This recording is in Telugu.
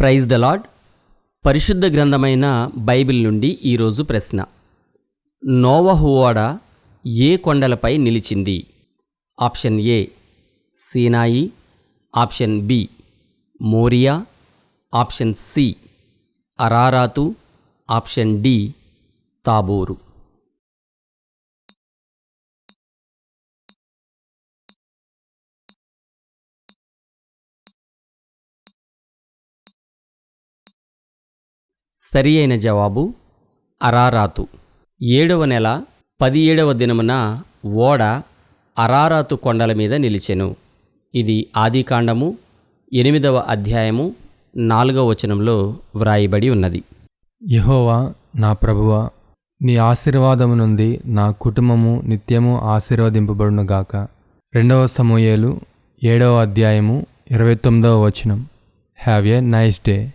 ప్రైజ్ ద లాడ్ పరిశుద్ధ గ్రంథమైన బైబిల్ నుండి ఈరోజు ప్రశ్న. నోవహు ఓడ ఏ కొండలపై నిలిచింది? Option A Sinai option B Morya option C Ararat option D తాబూరు. సరి అయిన జవాబు అరారాతు. ఏడవ నెల పదిహేడవ దినమున ఓడ అరారాతు కొండల మీద నిలిచెను. ఇది ఆదికాండము ఎనిమిదవ అధ్యాయము నాలుగవ వచనంలో వ్రాయబడి ఉన్నది. యహోవా నా ప్రభువ నీ ఆశీర్వాదము నుండి నా కుటుంబము నిత్యము ఆశీర్వదింపబడునుగాక రెండవ సమూయేలు ఏడవ అధ్యాయము ఇరవై తొమ్మిదవ వచనం. Have a nice day.